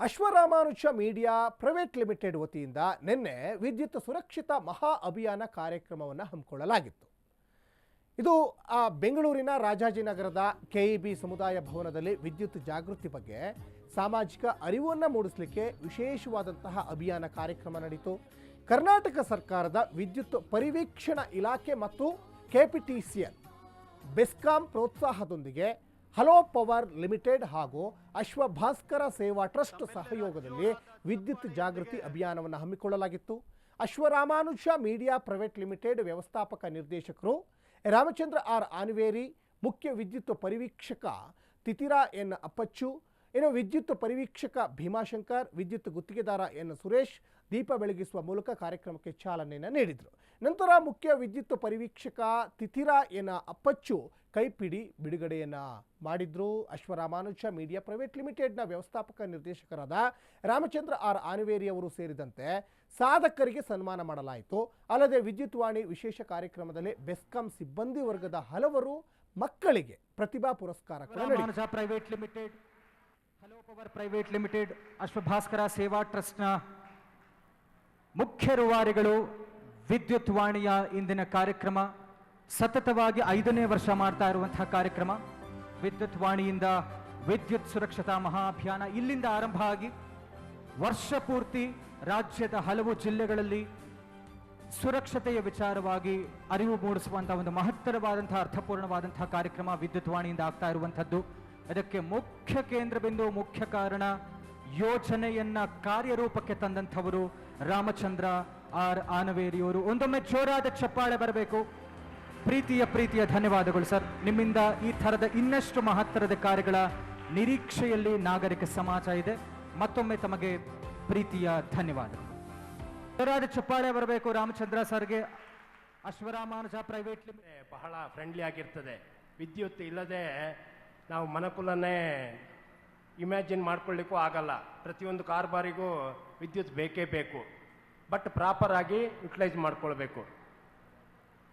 ಅಶ್ವರಾಮಾನುಜ media private limited ವತಿಯಿಂದ ನಿನ್ನೆ ವಿದ್ಯುತ್ ಸುರಕ್ಷಿತ ಮಹಾ ಅಭಿಯಾನ ಕಾರ್ಯಕ್ರಮವನ್ನು ಹಮ್ಮಿಕೊಳ್ಳಲಾಗಿತ್ತು. ಇದು ಬೆಂಗಳೂರಿನ ರಾಜಾಜಿನಗರದ ಕೆಇಬಿ ಸಮುದಾಯ ಭವನದಲ್ಲಿ ವಿದ್ಯುತ್ ಜಾಗೃತಿ ಬಗ್ಗೆ ಸಾಮಾಜಿಕ ಅರಿವನ್ನು ಮೂಡಿಸಲಿಕ್ಕೆ ವಿಶೇಷವಾದಂತಹ ಅಭಿಯಾನ ಕಾರ್ಯಕ್ರಮ ನಡೀತು. ಕರ್ನಾಟಕ ಸರ್ಕಾರದ ವಿದ್ಯುತ್ ಪರಿವೀಕ್ಷಣಾ ಇಲಾಖೆ ಮತ್ತು K P TC L BESCOM ಪ್ರೋತ್ಸಾಹದೊಂದಿಗೆ hello power limited ಹಾಗೂ ಅಶ್ವಭಾಸ್ಕರ ಸೇವಾ ಟ್ರಸ್ಟ್ ಸಹಯೋಗದಲ್ಲಿ ವಿದ್ಯುತ್ ಜಾಗೃತಿ ಅಭಿಯಾನವನ್ನು ಹಮ್ಮಿಕೊಳ್ಳಲಾಗಿತ್ತು. ಅಶ್ವರಾಮಾನುಜ ಮೀಡಿಯಾ ಪ್ರೈವೇಟ್ ಲಿಮಿಟೆಡ್ ವ್ಯವಸ್ಥಾಪಕ ನಿರ್ದೇಶಕರು ರಾಮಚಂದ್ರ ಆರ್ ಆನ್ವೇರಿ ಮುಖ್ಯ ವಿದ್ಯುತ್ ಪರಿವೀಕ್ಷಕ ತಿತಿರಾ ಎನ್ ಅಪ್ಪಚ್ಚು ಇನ್ನು ವಿದ್ಯುತ್ ಪರಿವೀಕ್ಷಕ ಭೀಮಾಶಂಕರ್ ವಿದ್ಯುತ್ ಗುತ್ತಿಗೆದಾರ ಎನ್ ಸುರೇಶ್ ದೀಪ ಬೆಳಗಿಸುವ ಮೂಲಕ ಕಾರ್ಯಕ್ರಮಕ್ಕೆ ಚಾಲನೆಯನ್ನು ನೀಡಿದರು. ನಂತರ ಮುಖ್ಯ ವಿದ್ಯುತ್ ಪರಿವೀಕ್ಷಕ ತಿಥಿರ ಎನ್ನ ಅಪ್ಪಚ್ಚು ಕೈಪಿಡಿ ಬಿಡುಗಡೆಯನ್ನ ಮಾಡಿದ್ರು. ಅಶ್ವರಾಮಾನುಜ ಮೀಡಿಯಾ ಪ್ರೈವೇಟ್ ಲಿಮಿಟೆಡ್ನ ವ್ಯವಸ್ಥಾಪಕ ನಿರ್ದೇಶಕರಾದ ರಾಮಚಂದ್ರ ಆರ್ ಆನುವೇರಿಯವರು ಸೇರಿದಂತೆ ಸಾಧಕರಿಗೆ ಸನ್ಮಾನ ಮಾಡಲಾಯಿತು. ಅಲ್ಲದೆ ವಿದ್ಯುತ್ ವಾಣಿ ವಿಶೇಷ ಕಾರ್ಯಕ್ರಮದಲ್ಲಿ ಬೆಸ್ಕಾಂ ಸಿಬ್ಬಂದಿ ವರ್ಗದ ಹಲವರು ಮಕ್ಕಳಿಗೆ ಪ್ರತಿಭಾ ಪುರಸ್ಕಾರ private limited power private limited, Ashwabhaskara ಸೇವಾ ಟ್ರಸ್ಟ್ನ ಮುಖ್ಯ ರುವಾರಿಗಳು ವಿದ್ಯುತ್ ವಾಣಿಯ ಇಂದಿನ ಕಾರ್ಯಕ್ರಮ, ಸತತವಾಗಿ ಐದನೇ ವರ್ಷ ಮಾಡ್ತಾ ಇರುವಂತಹ ಕಾರ್ಯಕ್ರಮ, ವಿದ್ಯುತ್ ವಾಣಿಯಿಂದ ವಿದ್ಯುತ್ ಸುರಕ್ಷತಾ ಮಹಾಭಿಯಾನ ಇಲ್ಲಿಂದ ಆರಂಭ ಆಗಿ ವರ್ಷ ಪೂರ್ತಿ ರಾಜ್ಯದ ಹಲವು ಜಿಲ್ಲೆಗಳಲ್ಲಿ ಸುರಕ್ಷತೆಯ ವಿಚಾರವಾಗಿ ಅರಿವು ಮೂಡಿಸುವಂತಹ ಒಂದು ಮಹತ್ತರವಾದಂತಹ, ಅರ್ಥಪೂರ್ಣವಾದಂತಹ ಕಾರ್ಯಕ್ರಮ ವಿದ್ಯುತ್ ವಾಣಿಯಿಂದ ಆಗ್ತಾ ಇರುವಂಥದ್ದು. ಅದಕ್ಕೆ ಮುಖ್ಯ ಕೇಂದ್ರ ಬಿಂದು ಮುಖ್ಯ ಕಾರಣ ಯೋಜನೆಯನ್ನ ಕಾರ್ಯರೂಪಕ್ಕೆ ತಂದಂಥವರು ರಾಮಚಂದ್ರ ಆರ್ ಆನವೇರಿಯವರು. ಒಂದೊಮ್ಮೆ ಜೋರಾದ ಚಪ್ಪಾಳೆ ಬರಬೇಕು. ಪ್ರೀತಿಯ ಪ್ರೀತಿಯ ಧನ್ಯವಾದಗಳು ಸರ್. ನಿಮ್ಮಿಂದ ಈ ಥರದ ಇನ್ನಷ್ಟು ಮಹತ್ತರದ ಕಾರ್ಯಗಳ ನಿರೀಕ್ಷೆಯಲ್ಲಿ ನಾಗರಿಕ ಸಮಾಜ ಇದೆ. ಮತ್ತೊಮ್ಮೆ ತಮಗೆ ಪ್ರೀತಿಯ ಧನ್ಯವಾದಗಳು. ಜೋರಾದ ಚಪ್ಪಾಳೆ ಬರಬೇಕು ರಾಮಚಂದ್ರ ಸರ್ಗೆ. ಅಶ್ವರಾಮಾನುಜ ಪ್ರೈವೇಟ್ ಬಹಳ ಫ್ರೆಂಡ್ಲಿ ಆಗಿರ್ತದೆ. ವಿದ್ಯುತ್ ಇಲ್ಲದೆ ನಾವು ಮನಕುಲನ್ನೇ ಇಮ್ಯಾಜಿನ್ ಮಾಡ್ಕೊಳ್ಳಿಕ್ಕೂ ಆಗಲ್ಲ. ಪ್ರತಿಯೊಂದು ಕಾರ್ಬಾರಿಗೂ ವಿದ್ಯುತ್ ಬೇಕೇ ಬೇಕು. ಬಟ್ ಪ್ರಾಪರ್ ಆಗಿ ಯುಟಿಲೈಸ್ ಮಾಡ್ಕೊಳ್ಬೇಕು.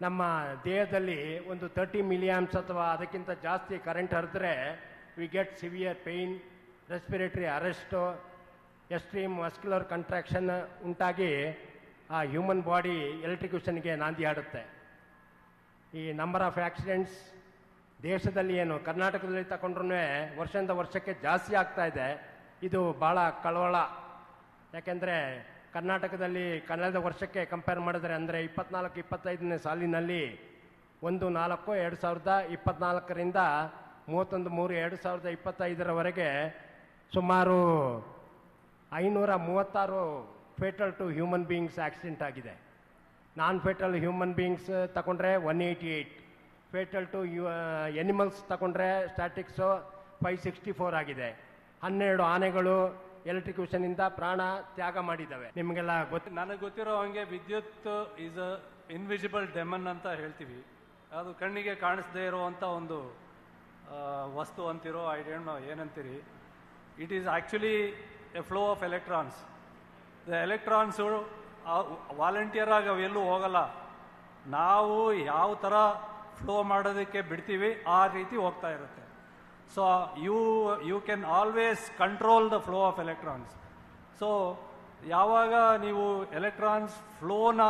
ನಮ್ಮ ದೇಹದಲ್ಲಿ ಒಂದು ತರ್ಟಿ ಮಿಲಿಯಾಮ್ಸ್ ಅಥವಾ ಅದಕ್ಕಿಂತ ಜಾಸ್ತಿ current ಹರಿದ್ರೆ we get severe pain respiratory arrest extreme muscular contraction ಉಂಟಾಗಿ ಆ ಹ್ಯೂಮನ್ ಬಾಡಿ ಎಲೆಕ್ಟ್ರಿಕ್ಯೂಷನ್ಗೆ ನಾಂದಿ ಆಡುತ್ತೆ. ಈ ನಂಬರ್ ಆಫ್ ಆಕ್ಸಿಡೆಂಟ್ಸ್ ದೇಶದಲ್ಲಿ ಏನು, ಕರ್ನಾಟಕದಲ್ಲಿ ತಗೊಂಡ್ರೂ ವರ್ಷದಿಂದ ವರ್ಷಕ್ಕೆ ಜಾಸ್ತಿ ಆಗ್ತಾ ಇದೆ. ಇದು ಭಾಳ ಕಳವಳ. ಯಾಕೆಂದರೆ ಕರ್ನಾಟಕದಲ್ಲಿ ಕಳೆದ ವರ್ಷಕ್ಕೆ ಕಂಪೇರ್ ಮಾಡಿದ್ರೆ ಅಂದರೆ ಇಪ್ಪತ್ನಾಲ್ಕು, ಇಪ್ಪತ್ತೈದನೇ ಸಾಲಿನಲ್ಲಿ ಒಂದು ನಾಲ್ಕು, ಎರಡು ಸಾವಿರದ ಇಪ್ಪತ್ನಾಲ್ಕರಿಂದ ಮೂವತ್ತೊಂದು, ಮೂರು, ಎರಡು ಸಾವಿರದ ಇಪ್ಪತ್ತೈದರವರೆಗೆ ಸುಮಾರು ಐನೂರ ಮೂವತ್ತಾರು fatal to human beings accident ಆಗಿದೆ. ನಾನ್ ಫೇಟಲ್ ಹ್ಯೂಮನ್ ಬೀಯಿಂಗ್ಸ್ ತಗೊಂಡ್ರೆ one eighty eight fatal to you animals ತಗೊಂಡ್ರೆ ಸ್ಟ್ಯಾಟಿಕ್ಸು ಫೈವ್ ಸಿಕ್ಸ್ಟಿ ಫೋರ್ ಆಗಿದೆ. ಹನ್ನೆರಡು ಆನೆಗಳು ಎಲೆಕ್ಟ್ರಿಕ್ಯೂಷನಿಂದ ಪ್ರಾಣ ತ್ಯಾಗ ಮಾಡಿದ್ದಾವೆ ನಿಮಗೆಲ್ಲ ಗೊತ್ತು ನನಗೆ ಗೊತ್ತಿರೋ ಹಂಗೆ ವಿದ್ಯುತ್ ಈಸ್ ಅ ಇನ್ವಿಸಿಬಲ್ ಡೆಮನ್ ಅಂತ ಹೇಳ್ತೀವಿ. ಅದು ಕಣ್ಣಿಗೆ ಕಾಣಿಸದೇ ಇರುವಂಥ ಒಂದು ವಸ್ತು ಅಂತಿರೋ ಐ ಡೋಂಟ್ ನೋ ಏನಂತೀರಿ? It is actually a flow of electrons the electrons volunteer ಆಗಿ ಅವೆಲ್ಲೂ ಹೋಗಲ್ಲ. ನಾವು ಯಾವ ಥರ ಫ್ಲೋ ಮಾಡೋದಕ್ಕೆ ಬಿಡ್ತೀವಿ, ಆ ರೀತಿ ಹೋಗ್ತಾ ಇರುತ್ತೆ. So you you can always control the flow of electrons so ಯಾವಾಗ ನೀವು ಎಲೆಕ್ಟ್ರಾನ್ಸ್ ಫ್ಲೋನ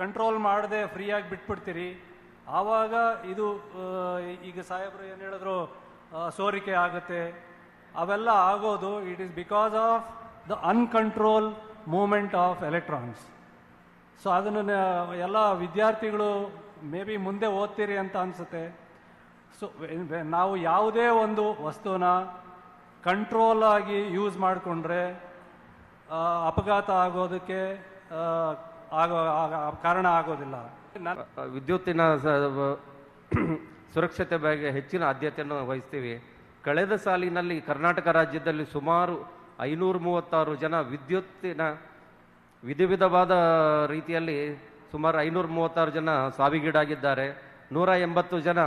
ಕಂಟ್ರೋಲ್ ಮಾಡದೆ ಫ್ರೀಯಾಗಿ ಬಿಟ್ಬಿಡ್ತೀರಿ, ಆವಾಗ ಇದು ಈಗ ಸಾಹೇಬರು ಏನು ಹೇಳಿದ್ರು ಸೋರಿಕೆ ಆಗುತ್ತೆ. ಅವೆಲ್ಲ ಆಗೋದು it is because of the uncontrol movement of electrons so ಅದನ್ನು ಎಲ್ಲ ವಿದ್ಯಾರ್ಥಿಗಳು ಮೇ ಬಿ ಮುಂದೆ ಓದ್ತೀರಿ ಅಂತ ಅನಿಸುತ್ತೆ. ಸೊ ನಾವು ಯಾವುದೇ ಒಂದು ವಸ್ತುನ ಕಂಟ್ರೋಲ್ ಆಗಿ ಯೂಸ್ ಮಾಡಿಕೊಂಡ್ರೆ ಅಪಘಾತ ಆಗೋದಕ್ಕೆ ಆಗೋ ಕಾರಣ ಆಗೋದಿಲ್ಲ. ವಿದ್ಯುತ್ತಿನ ಸುರಕ್ಷತೆ ಬಗ್ಗೆ ಹೆಚ್ಚಿನ ಆದ್ಯತೆಯನ್ನು ವಹಿಸ್ತೀವಿ. ಕಳೆದ ಸಾಲಿನಲ್ಲಿ ಕರ್ನಾಟಕ ರಾಜ್ಯದಲ್ಲಿ ಸುಮಾರು ಐನೂರ ಮೂವತ್ತಾರು ಜನ ವಿದ್ಯುತ್ತಿನ ವಿಧ ವಿಧವಾದ ರೀತಿಯಲ್ಲಿ ಸುಮಾರು ಐನೂರ ಮೂವತ್ತಾರು ಜನ ಸಾವಿಗೀಡಾಗಿದ್ದಾರೆ. ನೂರ ಎಂಬತ್ತು ಜನ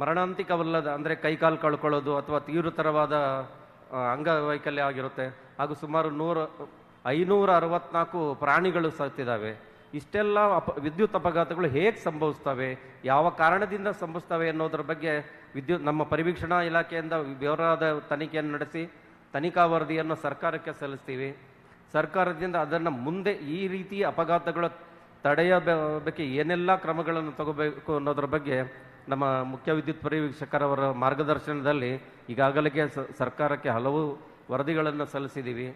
ಮರಣಾಂತಿಕವಲ್ಲದ, ಅಂದರೆ ಕೈಕಾಲು ಕಳ್ಕೊಳ್ಳೋದು ಅಥವಾ ತೀವ್ರತರವಾದ ಅಂಗವೈಕಲ್ಯ ಆಗಿರುತ್ತೆ. ಹಾಗೂ ಸುಮಾರು ನೂರ, ಐನೂರ ಅರವತ್ನಾಲ್ಕು ಪ್ರಾಣಿಗಳು ಸತ್ತಿದ್ದಾವೆ. ಇಷ್ಟೆಲ್ಲ ಅಪ, ವಿದ್ಯುತ್ ಅಪಘಾತಗಳು ಹೇಗೆ ಸಂಭವಿಸ್ತವೆ? ಯಾವ ಕಾರಣದಿಂದ ಸಂಭವಿಸ್ತವೆ ಅನ್ನೋದ್ರ ಬಗ್ಗೆ ವಿದ್ಯುತ್, ನಮ್ಮ ಪರಿವೀಕ್ಷಣಾ ಇಲಾಖೆಯಿಂದ ವಿವರವಾದ ತನಿಖೆಯನ್ನು ನಡೆಸಿ, ತನಿಖಾ ವರದಿಯನ್ನು ಸರ್ಕಾರಕ್ಕೆ ಸಲ್ಲಿಸ್ತೀವಿ. ಸರ್ಕಾರದಿಂದ ಅದನ್ನು ಮುಂದೆ ಈ ರೀತಿ ಅಪಘಾತಗಳು ತಡೆಯಬೇಕೆ ಏನೆಲ್ಲ ಕ್ರಮಗಳನ್ನು ತಗೋಬೇಕು ಅನ್ನೋದ್ರ ಬಗ್ಗೆ ನಮ್ಮ ಮುಖ್ಯ ವಿದ್ಯುತ್ ಪರಿವೀಕ್ಷಕರವರ ಮಾರ್ಗದರ್ಶನದಲ್ಲಿ ಈಗಾಗಲೇ ಸರ್ಕಾರಕ್ಕೆ ಹಲವು ವರದಿಗಳನ್ನು ಸಲ್ಲಿಸಿದ್ದೀವಿ.